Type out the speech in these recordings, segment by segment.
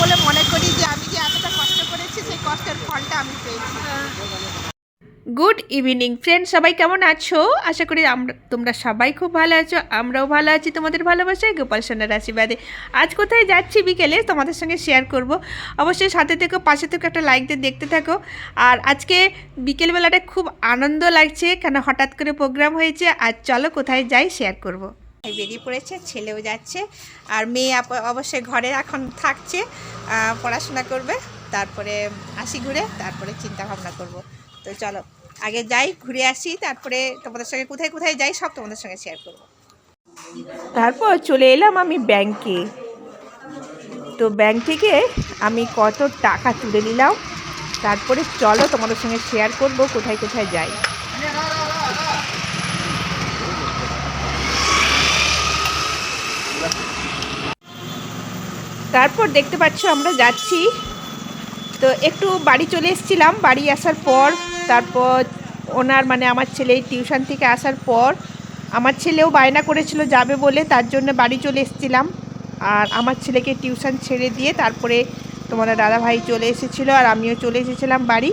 বলে মনে করি যে আমি যে এতটা কষ্ট করেছি, সেই কষ্টের ফলটা আমি পেয়েছি। গুড ইভিনিং ফ্রেন্ড, সবাই কেমন আছো? আশা করি আমরা, তোমরা সবাই খুব ভালো আছো, আমরাও ভালো আছি, তোমাদের ভালোবাসায় গোপাল সোনার আশীর্বাদে। আজ কোথায় যাচ্ছি বিকেলে তোমাদের সঙ্গে শেয়ার করব। অবশ্যই সাথে থেকো, পাশে থেকে, একটা লাইক দিয়ে দেখতে থাকো। আর আজকে বিকেলবেলাটা খুব আনন্দ লাগছে, কেন হঠাৎ করে প্রোগ্রাম হয়েছে, আর চলো কোথায় যাই শেয়ার করব। বেরিয়ে পড়েছে, ছেলেও যাচ্ছে আর মেয়ে অবশ্যই ঘরে এখন থাকছে পড়াশোনা করবে, তারপরে আসি ঘুরে, তারপরে চিন্তা ভাবনা করব। তো চলো, আগে যাই, ঘুরে আসি, তারপরে তোমাদের সঙ্গে কোথায় কোথায় যাই সব তোমাদের সঙ্গে শেয়ার করব। তারপর চলে এলাম আমি ব্যাংকে তো ব্যাংক থেকে আমি কত টাকা তুলে নিলাম, তারপরে চলো তোমাদের সঙ্গে শেয়ার করব কোথায় কোথায় যাই। তারপর দেখতে পাচ্ছ আমরা যাচ্ছি। তো একটু বাড়ি চলে এসেছিলাম, বাড়ি আসার পর, তারপর ওনার মানে আমার ছেলে টিউশন থেকে আসার পর, আমার ছেলেও বায়না করেছিল যাবে বলে, তার জন্য বাড়ি চলে এসেছিলাম। আর আমার ছেলেকে টিউশন ছেড়ে দিয়ে তারপরে তোমার দাদা ভাই চলে এসেছিল আর আমিও চলে এসেছিলাম বাড়ি।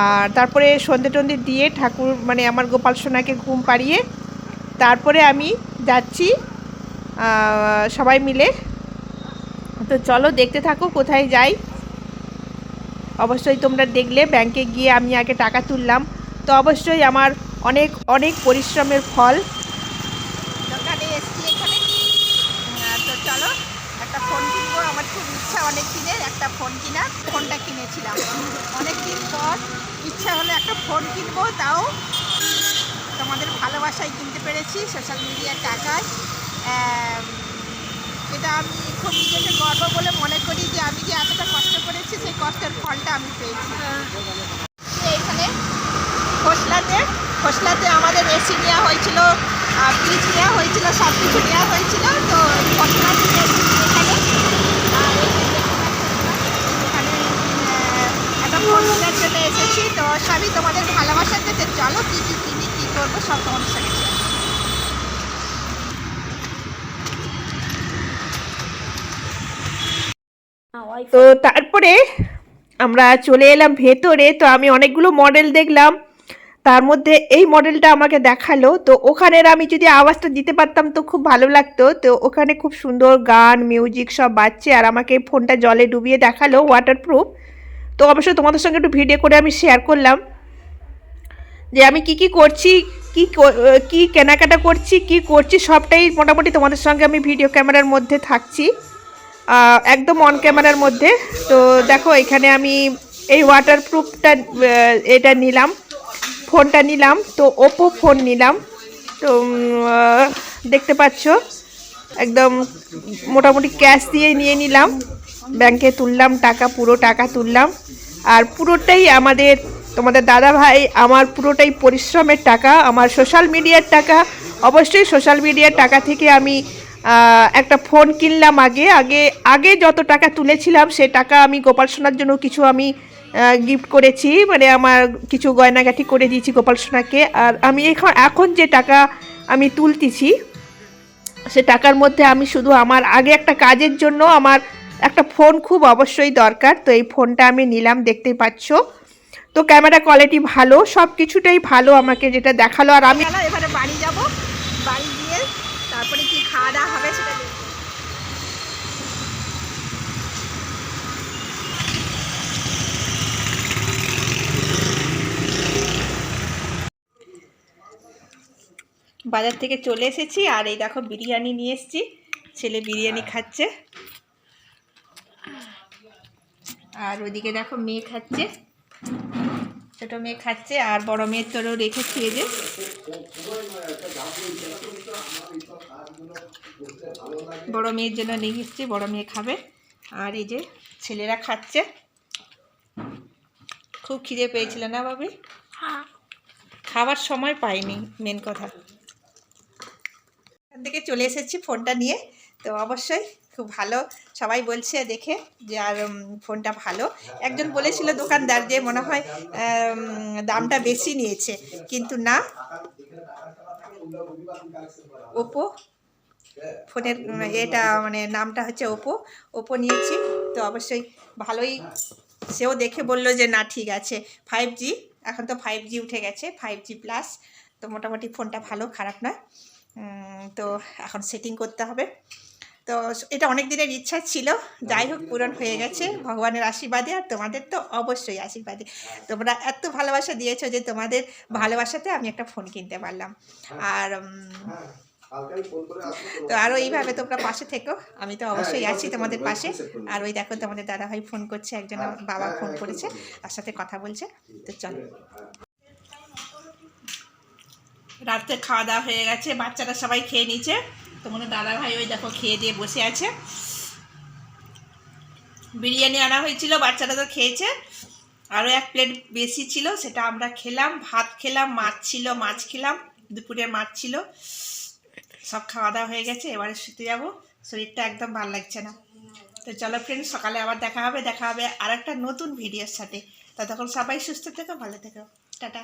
আর তারপরে সন্ধে টন্ধে দিয়ে ঠাকুর মানে আমার গোপাল সোনাকে ঘুম পাড়িয়ে তারপরে আমি যাচ্ছি সবাই মিলে তো চলো দেখতে থাকো কোথায় যাই। অবশ্যই তোমরা দেখলে ব্যাংকে গিয়ে আমি আগে টাকা তুললাম। তো অবশ্যই আমার অনেক অনেক পরিশ্রমের ফল। এখানে। আহ, তো চলো একটা ফোন কিনবো। আমার খুব ইচ্ছা অনেক দিনের একটা ফোন ফোনটা কিনেছিলাম। অনেক দিন পর ইচ্ছা হলো একটা ফোন কিনবো তাও তোমাদের ভালোবাসায় কিনতে পেরেছি। সোশ্যাল মিডিয়ার টাকায়। এটা আমি খুব নিজেকে গর্ব বলে মনে করি যে আমি যে এতটা কষ্ট করেছি, সেই কষ্টের ফলটা আমি পেয়েছি। এইখানে খোসলাতে খোসলাতে আমাদের এসি নেওয়া হয়েছিল ফ্রিজ নেওয়া হয়েছিল সব কিছু নেওয়া হয়েছিল। তো খোসলা থেকে এসেছি এখানে একটা এসেছি। তো সবই তোমাদের ভালোবাসার যেতে চলো, কী কী কিনি, কী করব, সব তোমাদের সঙ্গে share করব। তো তারপরে আমরা চলে এলাম ভেতরে, তো আমি অনেকগুলো মডেল দেখলাম। তার মধ্যে এই মডেলটা আমাকে দেখাল। তো ওখানের আমি যদি আওয়াজটা দিতে পারতাম তো খুব ভালো লাগতো। তো ওখানে খুব সুন্দর গান মিউজিক সব বাজছে আর আমাকে ফোনটা জলে ডুবিয়ে দেখাল ওয়াটারপ্রুফ তো অবশ্যই তোমাদের সঙ্গে একটু ভিডিও করে আমি শেয়ার করলাম যে আমি কি কি করছি, কি কি কেনাকাটা করছি, কি করছি, সবটাই মোটামুটি তোমাদের সঙ্গে আমি ভিডিও ক্যামেরার মধ্যে থাকছি। একদম অন ক্যামেরার মধ্যে। তো দেখো, এখানে আমি এই ওয়াটারপ্রুফটা এটা নিলাম, ফোনটা নিলাম, তো ওপো ফোন নিলাম। তো দেখতে পাচ্ছ, একদম মোটামুটি ক্যাশ দিয়ে নিয়ে নিলাম। ব্যাংকে তুললাম, টাকা, পুরো টাকা তুললাম। আর পুরোটাই আমাদের, তোমাদের দাদা ভাই আমার পুরোটাই পরিশ্রমের টাকা, আমার সোশ্যাল মিডিয়ার টাকা। অবশ্যই সোশ্যাল মিডিয়ার টাকা থেকে আমি একটা ফোন কিনলাম আগে আগে আগে যত টাকা তুলেছিলাম, সে টাকা আমি গোপাল সোনার জন্য কিছু আমি গিফট করেছি মানে আমার কিছু গয়নাগাটি করে দিয়েছি গোপাল সোনাকে। আর আমি এখন এখন যে টাকা আমি তুলতেছি, সে টাকার মধ্যে আমি শুধু আমার আগে একটা কাজের জন্য আমার একটা ফোন খুব অবশ্যই দরকার। তো এই ফোনটা আমি নিলাম, দেখতেই পাচ্ছ। তো ক্যামেরা কোয়ালিটি ভালো সব কিছুটাই ভালো আমাকে যেটা দেখাল। আর আমি এবারে বাড়ি যাব বাড়ি গিয়ে তারপরে কি খাওয়া দাওয়া হবে সেটা দেখব বাজার থেকে চলে এসেছি আর এই দেখো বিরিয়ানি নিয়ে এসেছি। ছেলে বিরিয়ানি খাচ্ছে। আর ওদিকে দেখো মেয়ে খাচ্ছে। ছোটো মেয়ে খাচ্ছে আর বড় মেয়ের তোরও রেখেছি এই যে। বড় মেয়ের জন্য নিয়ে এসেছি বড় মেয়ে খাবে। আর এই যে ছেলেরা খাচ্ছে। খুব খিদে পেয়েছিল না বাবি? খাবার সময় পাইনি মেন কথা। থেকে চলে এসেছি ফোনটা নিয়ে। তো অবশ্যই খুব ভালো সবাই বলছে দেখে যে আর ফোনটা ভালো। একজন বলেছিল দোকানদার যে মনে হয় দামটা বেশি নিয়েছে। কিন্তু না ওপো ফোনের এটা মানে নামটা হচ্ছে ওপো ওপো নিয়েছি। তো অবশ্যই ভালোই সেও দেখে বলল যে না ঠিক আছে। ফাইভ জি এখন তো ফাইভ জি উঠে গেছে ফাইভ জি প্লাস তো মোটামুটি ফোনটা ভালো খারাপ না উম, তো এখন সেটিং করতে হবে। তো এটা অনেক দিনের ইচ্ছা ছিল। যাই হোক পূরণ হয়ে গেছে। ভগবানের আশীর্বাদে আর তোমাদের তো অবশ্যই আশীর্বাদে। তোমরা এত ভালোবাসা দিয়েছ যে তোমাদের ভালোবাসাতে আমি একটা ফোন কিনতে পারলাম। আর তো আরও এইভাবে তোমরা পাশে থেকো। আমি তো অবশ্যই আছি তোমাদের পাশে। আর ওই দেখো তোমাদের দাদাভাই ফোন করছে একজন বাবা ফোন করেছে তার সাথে কথা বলছে। তো চলো। রাত্রে খাওয়া দাওয়া হয়ে গেছে, বাচ্চারা সবাই খেয়ে নিচ্ছে দাদা ভাই ওই দেখো খেয়ে দিয়ে বসে আছে। বিরিয়ানি আনা হয়েছিল, বাচ্চারা তো খেয়েছে। আরও এক প্লেট বেশি ছিল, সেটা আমরা খেলাম, ভাত খেলাম, মাছ ছিল, মাছ খেলাম, দুপুরে মাছ ছিল। সব খাওয়া দাওয়া হয়ে গেছে, এবারে শুতে যাব, শরীরটা একদম ভালো লাগছে না। তো চলো ফ্রেন্ড সকালে আবার দেখা হবে দেখা হবে আর একটা নতুন ভিডিওর সাথে। ততক্ষণ সবাই সুস্থ থেকো, ভালো থেকো। টাটা।